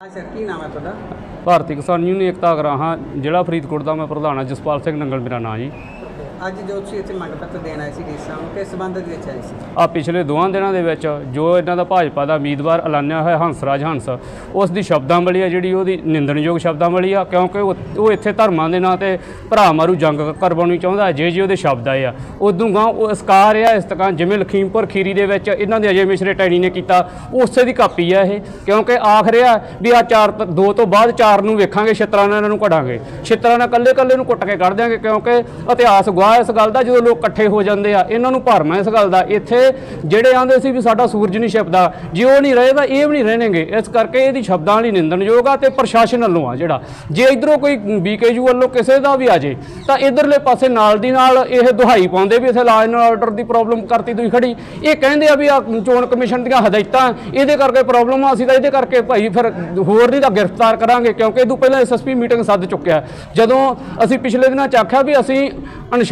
ਹਾਂ ਸਰ, ਕੀ ਨਾਮ ਹੈ ਤੁਹਾਡਾ? ਭਾਰਤੀ ਕਿਸਾਨ ਯੂਨੀਅਨ ਏਕਤਾ ਅਗਰਾਹਾਂ ਜ਼ਿਲ੍ਹਾ ਫਰੀਦਕੋਟ ਦਾ ਮੈਂ ਪ੍ਰਧਾਨ ਹਾਂ, ਜਸਪਾਲ ਸਿੰਘ ਨੰਗਲ ਮੇਰਾ ਨਾਂ ਜੀ। ਅੱਜ ਜੋ ਤੁਸੀਂ ਇੱਥੇ ਮੰਗ ਪੱਤਰ ਦੇਣ ਆਏ ਸੀ ਡੀਸਾ ਨੂੰ ਕਿਸ ਸੰਬੰਧ ਦੇ ਵਿੱਚ ਆਏ ਸੀ? ਆ ਪਿਛਲੇ ਦੋਹਾਂ ਦਿਨਾਂ ਦੇ ਵਿੱਚ ਜੋ ਇਹਨਾਂ ਦਾ ਭਾਜਪਾ ਦਾ ਉਮੀਦਵਾਰ ਐਲਾਨਿਆ ਹੋਇਆ ਹੰਸਰਾਜ ਹੰਸ, ਉਸ ਦੀ ਸ਼ਬਦਾਵਲੀ ਆ ਜਿਹੜੀ ਉਹਦੀ ਨਿੰਦਣਯੋਗ ਸ਼ਬਦਾਵਲੀ ਆ, ਕਿਉਂਕਿ ਉਹ ਉਹ ਇੱਥੇ ਧਰਮਾਂ ਦੇ ਨਾਂ ਤੇ ਭਰਾ ਮਾਰੂ ਜੰਗ ਕਰਵਾਉਣੀ ਚਾਹੁੰਦਾ ਜੇ ਜੇ ਉਹਦੇ ਸ਼ਬਦ ਆਏ ਆ। ਉਦੋਂ ਗਾਂ ਉਹ ਇਸਕਾਰ ਆ ਇਸ ਤਰ੍ਹਾਂ ਜਿਵੇਂ ਲਖੀਮਪੁਰ ਖੀਰੀ ਦੇ ਵਿੱਚ ਇਹਨਾਂ ਦੇ ਅਜੇ ਮਿਸ਼ਰੇ ਟੈਣੀ ਨੇ ਕੀਤਾ, ਉਸੇ ਦੀ ਕਾਪੀ ਆ ਇਹ, ਕਿਉਂਕਿ ਆਖ ਰਿਹਾ ਵੀ ਆ ਚਾਰ ਦੋ ਤੋਂ ਬਾਅਦ ਚਾਰ ਨੂੰ ਵੇਖਾਂਗੇ, ਛਿੱਤਰਾਂ ਨਾਲ ਇਹਨਾਂ ਨੂੰ ਕਢਾਂਗੇ। ਛਿੱਤਰਾਂ ਨਾਲ ਕੱਲੇ ਕੱਲੇ ਨੂੰ ਕੁੱਟ ਕੇ ਕੱਢ ਦਿਆਂਗੇ, ਕਿਉਂਕਿ ਇਤਿਹਾਸ ਗਵਾਹ ਇਸ ਗੱਲ ਦਾ ਜਦੋਂ ਲੋਕ ਇਕੱਠੇ ਹੋ ਜਾਂਦੇ ਆ, ਇਹਨਾਂ ਨੂੰ ਭਰਮ ਹੈ ਇਸ ਗੱਲ ਦਾ। ਇੱਥੇ ਜਿਹੜੇ ਆਂਦੇ ਸੀ ਵੀ ਸਾਡਾ ਸੂਰਜ ਨਹੀਂ ਛਿਪਦਾ, ਜੇ ਉਹ ਨਹੀਂ ਰਹੇ ਤਾਂ ਇਹ ਵੀ ਨਹੀਂ ਰਹਿਣਗੇ। ਇਸ ਕਰਕੇ ਇਹਦੀ ਸ਼ਬਦਾਂ ਵਾਲੀ ਨਿੰਦਣਯੋਗ ਆ ਤੇ ਪ੍ਰਸ਼ਾਸਨ ਵੱਲੋਂ ਆ ਜਿਹੜਾ। ਜੇ ਇਧਰੋਂ ਕੋਈ ਬੀਕੇਯੂ ਵੱਲੋਂ ਕਿਸੇ ਦਾ ਵੀ ਆ ਜੇ, ਤਾਂ ਇਧਰਲੇ ਪਾਸੇ ਨਾਲ ਦੀ ਨਾਲ ਇਹ ਦੁਹਾਈ ਪਾਉਂਦੇ ਵੀ ਇੱਥੇ law and order the problem ਕਰਤੀ ਤੁਸੀਂ ਖੜੀ। ਇਹ ਕਹਿੰਦੇ ਆ ਵੀ ਆ ਚੋਣ ਕਮਿਸ਼ਨ ਦੀਆਂ ਹਦਾਇਤਾਂ, ਇਹਦੇ ਕਰਕੇ ਪ੍ਰੋਬਲਮ ਆ, ਅਸੀਂ ਤਾਂ ਇਹਦੇ ਕਰਕੇ ਭਾਈ ਫਿਰ ਹੋਰ ਨਹੀਂ ਤਾਂ ਗ੍ਰਿਫਤਾਰ ਕਰਾਂਗੇ, ਕਿਉਂਕਿ ਇਹ ਤੋਂ ਪਹਿਲਾਂ ਐਸਐਸਪੀ ਮੀਟਿੰਗ ਸੱਦ ਚੁੱਕਿਆ। ਜਦੋਂ ਅਸੀਂ ਪਿਛਲੇ ਦਿਨਾਂ ਚ ਆਖਿਆ ਵੀ ਅਸੀਂ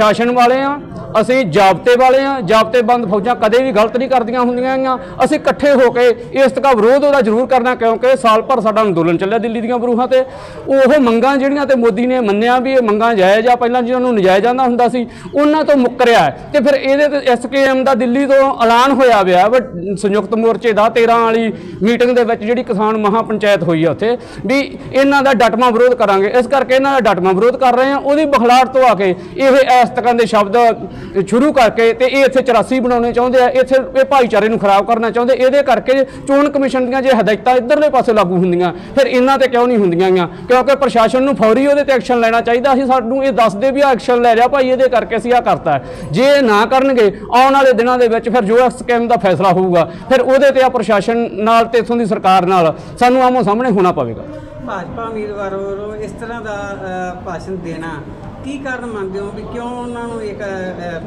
ਅਨੁਸ਼ਾਸਨ ਵਾਲੇ ਆ, ਅਸੀਂ ਜਾਬਤੇ ਵਾਲੇ ਆ ਜਾਬਤੇਬੰਦ ਫੌਜਾਂ ਕਦੇ ਵੀ ਗਲਤ ਨਹੀਂ ਕਰਦੀਆਂ ਹੁੰਦੀਆਂ ਹੈਗੀਆਂ। ਅਸੀਂ ਇਕੱਠੇ ਹੋ ਕੇ ਇਸ ਦਾ ਵਿਰੋਧ ਉਹਦਾ ਜ਼ਰੂਰ ਕਰਨਾ, ਕਿਉਂਕਿ ਸਾਲ ਭਰ ਸਾਡਾ ਅੰਦੋਲਨ ਚੱਲਿਆ ਦਿੱਲੀ ਦੀਆਂ ਬਰੂਹਾਂ ਤੇ। ਉਹ ਮੰਗਾਂ ਜਿਹੜੀਆਂ ਤੇ ਮੋਦੀ ਨੇ ਮੰਨਿਆ ਵੀ ਇਹ ਮੰਗਾਂ ਜਾਇਜ਼ ਆ, ਪਹਿਲਾਂ ਜਿਹਨਾਂ ਨੂੰ ਨਜਾਇਜ਼ ਆਂਦਾ ਹੁੰਦਾ ਸੀ, ਉਹਨਾਂ ਤੋਂ ਮੁੱਕਰਿਆ ਹੈ। ਤੇ ਫਿਰ ਇਹਦੇ ਤੇ ਐਸਕੇਐਮ ਦਾ ਦਿੱਲੀ ਤੋਂ ਐਲਾਨ ਹੋਇਆ ਵਿਆ ਸੰਯੁਕਤ ਮੋਰਚੇ ਦਾ 13 ਵਾਲੀ ਮੀਟਿੰਗ ਦੇ ਵਿੱਚ ਜਿਹੜੀ ਕਿਸਾਨ ਮਹਾ ਪੰਚਾਇਤ ਹੋਈ ਆ ਉੱਥੇ, ਵੀ ਇਹਨਾਂ ਦਾ ਡਟਮਾ ਵਿਰੋਧ ਕਰਾਂਗੇ। ਇਸ ਕਰਕੇ ਇਹਨਾਂ ਦਾ ਡਟਮਾ ਵਿਰੋਧ ਕਰ ਰਹੇ ਆ, ਉਹਦੀ ਬਖਲਾੜ ਤੋਂ ਆ ਕੇ ਇਹ ਇਸ ਤਰ੍ਹਾਂ ਦੇ ਸ਼ਬਦ ਸ਼ੁਰੂ ਕਰਕੇ ਤੇ ਇਹ ਇੱਥੇ 84 ਬਣਾਉਣੇ ਚਾਹੁੰਦੇ ਆ, ਇੱਥੇ ਇਹ ਭਾਈਚਾਰੇ ਨੂੰ ਖਰਾਬ ਕਰਨਾ ਚਾਹੁੰਦੇ, ਇਹਦੇ ਕਰਕੇ ਚੋਣ ਕਮਿਸ਼ਨ ਦੀਆਂ ਜੇ ਹਦਾਇਤਾਂ ਇਧਰਲੇ ਪਾਸੇ ਲਾਗੂ ਹੁੰਦੀਆਂ, ਫਿਰ ਇਹਨਾਂ ਤੇ ਕਿਉਂ ਨਹੀਂ ਹੁੰਦੀਆਂ ਗੀਆਂ? ਕਿਉਂਕਿ ਪ੍ਰਸ਼ਾਸਨ ਨੂੰ ਫੌਰੀ ਉਹਦੇ ਤੇ ਐਕਸ਼ਨ ਲੈਣਾ ਚਾਹੀਦਾ ਸੀ, ਸਾਨੂੰ ਇਹ ਦੱਸਦੇ ਵੀ ਆ ਐਕਸ਼ਨ ਲੈ ਲਿਆ ਭਾਈ, ਇਹਦੇ ਕਰਕੇ ਅਸੀਂ ਆ ਕਰਤਾ। ਜੇ ਨਾ ਕਰਨਗੇ, ਆਉਣ ਵਾਲੇ ਦਿਨਾਂ ਦੇ ਵਿੱਚ ਫਿਰ ਜੋ ਇਸ ਸਕੈਮ ਦਾ ਫੈਸਲਾ ਹੋਊਗਾ, ਫਿਰ ਉਹਦੇ ਤੇ ਆ ਪ੍ਰਸ਼ਾਸਨ ਨਾਲ ਤੇ ਇਥੋਂ ਦੀ ਸਰਕਾਰ ਨਾਲ ਸਾਨੂੰ ਆਮੋ ਸਾਹਮਣੇ ਹੋਣਾ ਪਵੇਗਾ। ਭਾਜਪਾ ਉਮੀਦਵਾਰ ਵੱਲੋਂ ਇਸ ਤਰ੍ਹਾਂ ਦਾ ਭਾਸ਼ਣ ਦੇਣਾ ਕੀ ਕਾਰਨ ਮੰਨਦੇ ਹੋ ਵੀ ਕਿਉਂ ਉਹਨਾਂ ਨੂੰ ਇੱਕ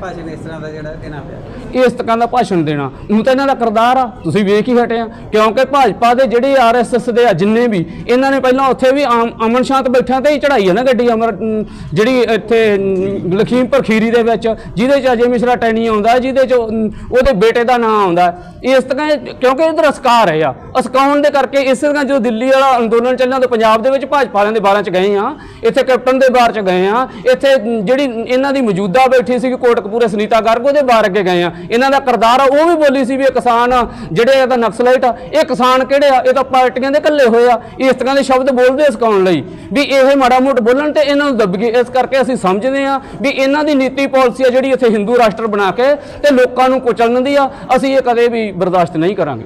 ਭਾਸ਼ਣ ਇਸ ਤਰ੍ਹਾਂ ਦਾ ਜਿਹੜਾ ਦੇਣਾ ਪਿਆ? ਇਸ ਤਰ੍ਹਾਂ ਦਾ ਭਾਸ਼ਣ ਦੇਣਾ। ਹੁਣ ਤਾਂ ਇਹਨਾਂ ਦਾ ਕਰਦਾਰ ਆ, ਤੁਸੀਂ ਵੇਖ ਹੀ ਹਟੇ ਆ। ਕਿਉਂਕਿ ਭਾਜਪਾ ਦੇ ਜਿਹੜੇ ਆਰਐਸਐਸ ਦੇ ਆ, ਜਿੰਨੇ ਵੀ, ਇਹਨਾਂ ਨੇ ਪਹਿਲਾਂ ਉੱਥੇ ਵੀ ਅਮਨ ਸ਼ਾਂਤ ਬੈਠਿਆਂ ਤੇ ਹੀ ਚੜਾਈ ਹੈ ਨਾ ਗੱਡੀ ਅਮਰ ਜਿਹੜੀ ਇੱਥੇ ਲਖੀਮਪੁਰ ਖੀਰੀ ਦੇ ਵਿੱਚ, ਜਿਹਦੇ ਚ ਅਜੇ ਮਿਸ਼ਰਾ ਟੈਣੀ ਆਉਂਦਾ, ਜਿਹਦੇ ਚ ਉਹਦੇ ਬੇਟੇ ਦਾ ਨਾਮ ਆਉਂਦਾ। ਇਸ ਤਰ੍ਹਾਂ ਕਿਉਂਕਿ ਇਧਰ ਅਸਕਾਰ ਹੈ ਆ। ਅਸਕਾਉਣ ਦੇ ਕਰਕੇ ਇਸ ਤਰ੍ਹਾਂ ਜੋ ਦਿੱਲੀ ਵਾਲਾ ਅੰਦੋਲਨ ਚੱਲਿਆ ਤਾਂ ਪੰਜਾਬ ਦੇ ਵਿੱਚ ਭਾਜਪਾ ਵਾਲਿਆਂ ਦੇ ਬਾਰਾਂ ਚ ਗਏ ਆ, ਇੱਥੇ ਕੈਪਟਨ ਦੇ ਬਾਰ ਚ ਗਏ ਆ ਇੱਥੇ ਜਿਹੜੀ ਇਹਨਾਂ ਦੀ ਮੌਜੂਦਾ ਬੈਠੀ ਸੀ ਕੋਟਕਪੂਰੇ ਸੁਨੀਤਾ ਗਰਗ ਉਹਦੇ ਬਾਰ ਅੱਗੇ ਗਏ ਆ। ਇਹਨਾਂ ਦਾ ਕਰਦਾਰ ਆ ਉਹ ਵੀ ਬੋਲੀ ਸੀ ਵੀ ਇਹ ਕਿਸਾਨ ਆ, ਜਿਹੜੇ ਇਹਦਾ ਨਕਸਲਾਈਟ ਆ। ਇਹ ਕਿਸਾਨ ਕਿਹੜੇ ਆ? ਇਹ ਤਾਂ ਪਾਰਟੀਆਂ ਦੇ ਇਕੱਲੇ ਹੋਏ ਆ। ਇਸ ਤਰ੍ਹਾਂ ਦੇ ਸ਼ਬਦ ਬੋਲਦੇ ਸਕਾਉਣ ਲਈ। ਵੀ ਇਹ ਮਾੜਾ ਮੋਟ ਬੋਲਣ ਤੇ ਇਹਨਾਂ ਨੂੰ ਦੱਬ ਗਏ। ਇਸ ਕਰਕੇ ਅਸੀਂ ਸਮਝਦੇ ਆ ਵੀ ਇਹਨਾਂ ਦੀ ਨੀਤੀ ਪਾਲਿਸੀ ਆ ਜਿਹੜੀ ਇੱਥੇ ਹਿੰਦੂ ਰਾਸ਼ਟਰ ਬਣਾ ਕੇ ਤੇ ਲੋਕਾਂ ਨੂੰ ਕੁਚਲਣ ਦੀ ਆ। ਅਸੀਂ ਇਹ ਕਦੇ ਵੀ ਬਰਦਾਸ਼ਤ ਨਹੀਂ ਕਰਾਂਗੇ।